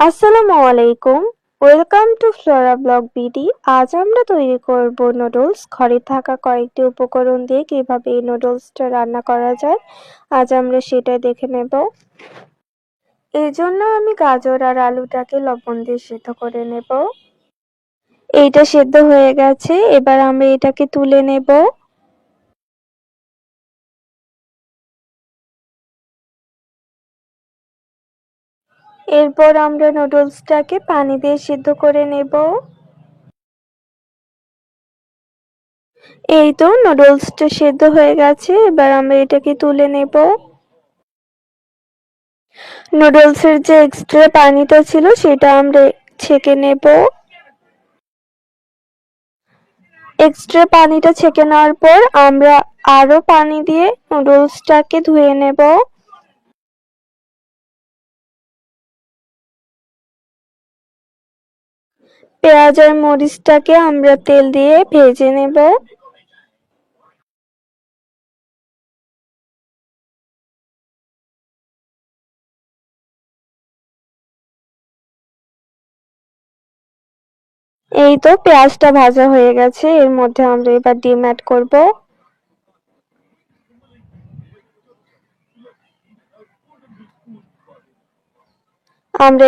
আসসালামু আলাইকুম। Welcome to Flora blog BD আজ আমরা তৈরি করব নুডলস ঘরে থাকা কয়েকটি উপকরণ দিয়ে কীভাবে এই নুডলসটা রান্না করা যায়, আজ আমরা সেটা দেখে নেব। এই জন্য আমি গাজর আর আলুটাকে লবণ দিয়ে সেদ্ধ করে নেব। এইটা সেদ্ধ হয়ে গেছে। এবার আমরা এটাকে তুলে নেব। এরপর আমরা নুডলসটাকে পানি দিয়ে সিদ্ধ করে নেব। এই তো নুডলসটা সেদ্ধ হয়ে গেছে, এবার আমরা এটাকে তুলে নেব। নুডলসের যে এক্সট্রা পানিটা ছিল সেটা আমরা ছেঁকে নেব। এক্সট্রা পানিটা ছেঁকে নেওয়ার পর আমরা আরও পানি দিয়ে নুডলসটাকে ধুয়ে নেব। পেঁয়াজ আর মরিচটাকে আমরা তেল দিয়ে ভেজে নেব। এই তো পেঁয়াজটা ভাজা হয়ে গেছে, এর মধ্যে আমরা এবার ডিম অ্যাড করব। আমরা